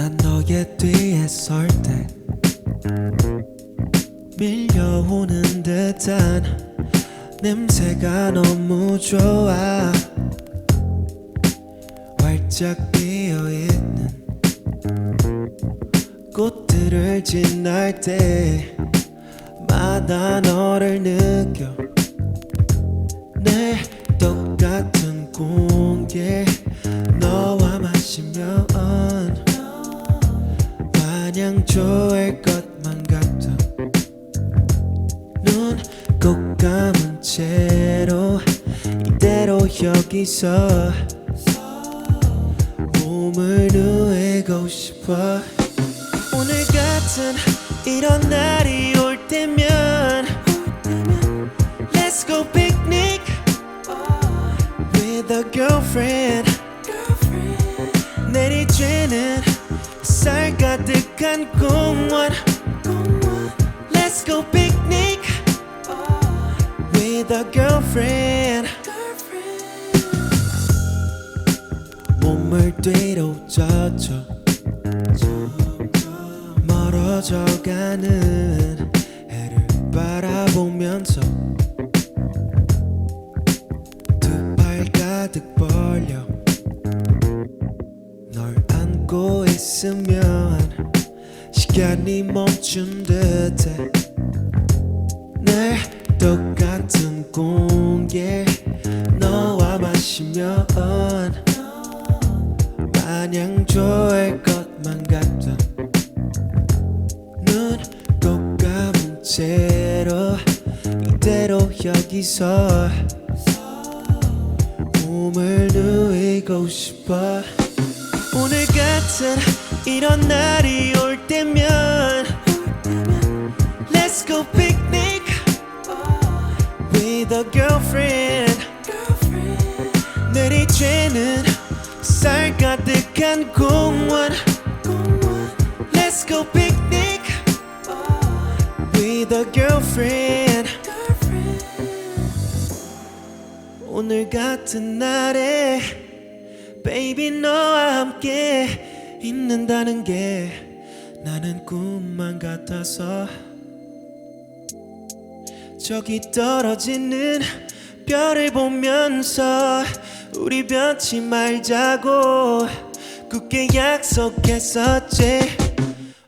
난 너의 뒤에 설때 밀려오는 듯한 냄새가 너무 좋아. 활짝 피어있는 꽃들을 지날 때마다 너를 느껴. 내 똑같은 공기 너와 마시면 마냥 좋을 것 채로 이대로 여기서 몸을 누이고 싶어 오늘 같은 이런 날이 올 때면 Let's go picnic with a girlfriend 내리쬐는 쌀 가득한 공원 Let's go picnic with a girlfriend. 몸을 뒤로 젖혀 멀어져 가는 해를 바라보면서 두 팔 가득 벌려 널 안고 있으면 시간이 멈춘 듯해 공기 너와 마시면 마냥 좋을 것만 같아. 눈꼭 감은 채로 이대로 여기서 몸을 누이고 싶어. 오늘 같은 이런 날이 올 때면 Let's go with a girlfriend 내리쬐는 쌀 가득한 공원 Let's go picnic with a girlfriend 오늘 같은 날에 Baby 너와 함께 있는다는 게 나는 꿈만 같아서 저기 떨어지는 별을 보면서 우리 변치 말자고 굳게 약속했었지.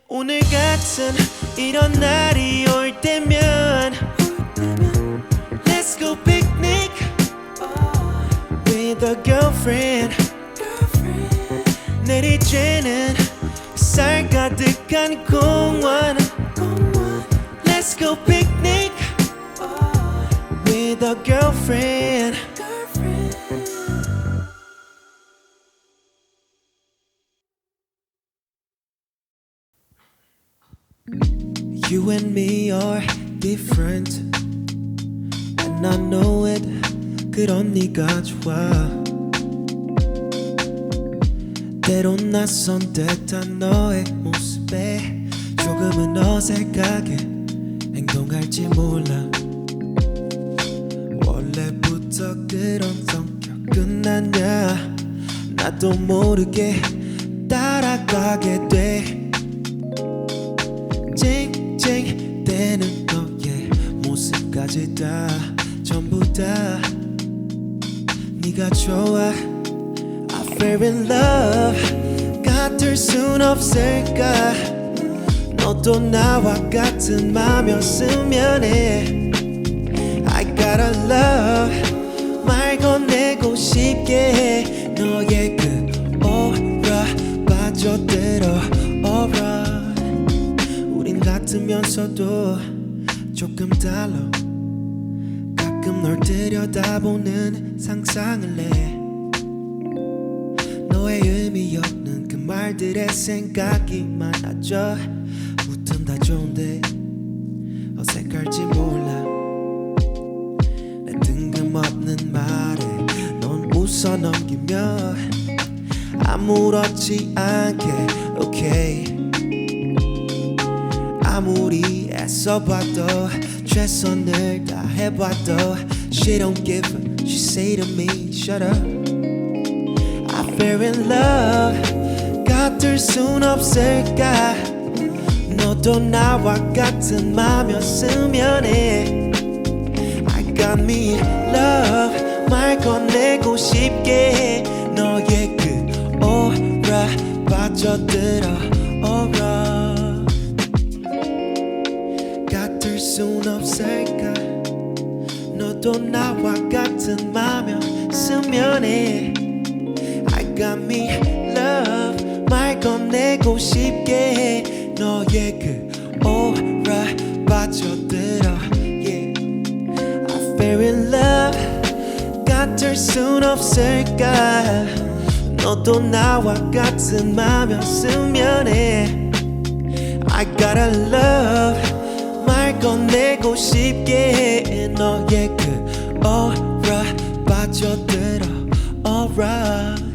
오늘 같은 이런 날이 올 때면 Let's go picnic with a girlfriend. 내리쬐는 쌀 가득한 공원. Let's go picnic with a girlfriend You and me are different And I know it 그런 네가 좋아 때론 낯선 듯한 너의 모습에 조금은 어색하게 행동할지 몰라 나도 모르게 따라가게 돼. 찡찡대는 너의 모습까지 다 전부 다 네가 좋아. I fell in love. 같을 순 없을까? 너도 나와 같은 맘이었으면 해. I gotta love 같으면서도 조금 달라. 가끔 널 들여다보는 상상을 해. 너의 의미 없는 그 말들의 생각이 많아져 무튼 다 좋은데 어색할지 몰라. 내 뜬금없는 말에 넌 웃어 넘기면 아무렇지 않게. Okay. 아무리 애써봐도 최선을 다해봐도 She don't give a She say to me shut up I fell in love 같을 순 없을까 너도 나와 같은 맘이었으면 해 I got me love 말 건네고 싶게 해 너의 그 오라 빠져들어 없을까 너도 나와 같은 맘이었으면 해 I got me love. 말 건네고 싶게 해 너의 그 오라 빠져들어 yeah. I fell in love. 같을 순 없을까 너도 나와 같은 맘이었으면 해 I gotta love. 말 건네고 싶게 해. 너의 그 오라 빠져들어. alright